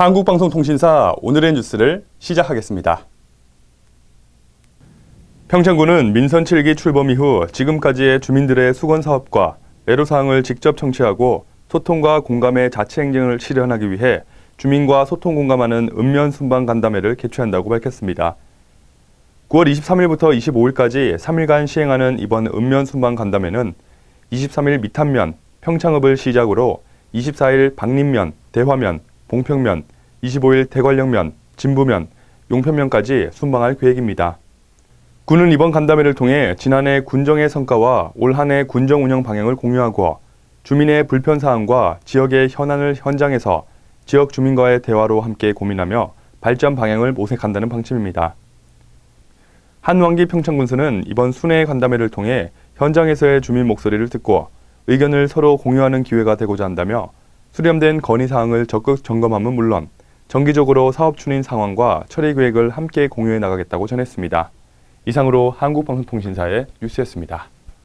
한국방송통신사 오늘의 뉴스를 시작하겠습니다. 평창군은 민선 7기 출범 이후 지금까지의 주민들의 수건 사업과 애로사항을 직접 청취하고 소통과 공감의 자치 행정을 실현하기 위해 주민과 소통 공감하는 읍면 순방 간담회를 개최한다고 밝혔습니다. 9월 23일부터 25일까지 3일간 시행하는 이번 읍면 순방 간담회는 23일 미탄면, 평창읍을 시작으로 24일 박림면, 대화면, 봉평면, 25일 대관령면, 진부면, 용편면까지 순방할 계획입니다. 군은 이번 간담회를 통해 지난해 군정의 성과와 올 한해 군정 운영 방향을 공유하고 주민의 불편 사항과 지역의 현안을 현장에서 지역 주민과의 대화로 함께 고민하며 발전 방향을 모색한다는 방침입니다. 한왕기 평창군수는 이번 순회 간담회를 통해 현장에서의 주민 목소리를 듣고 의견을 서로 공유하는 기회가 되고자 한다며 수렴된 건의 사항을 적극 점검함은 물론 정기적으로 사업 추진 상황과 처리 계획을 함께 공유해 나가겠다고 전했습니다. 이상으로 한국방송통신사의 뉴스였습니다.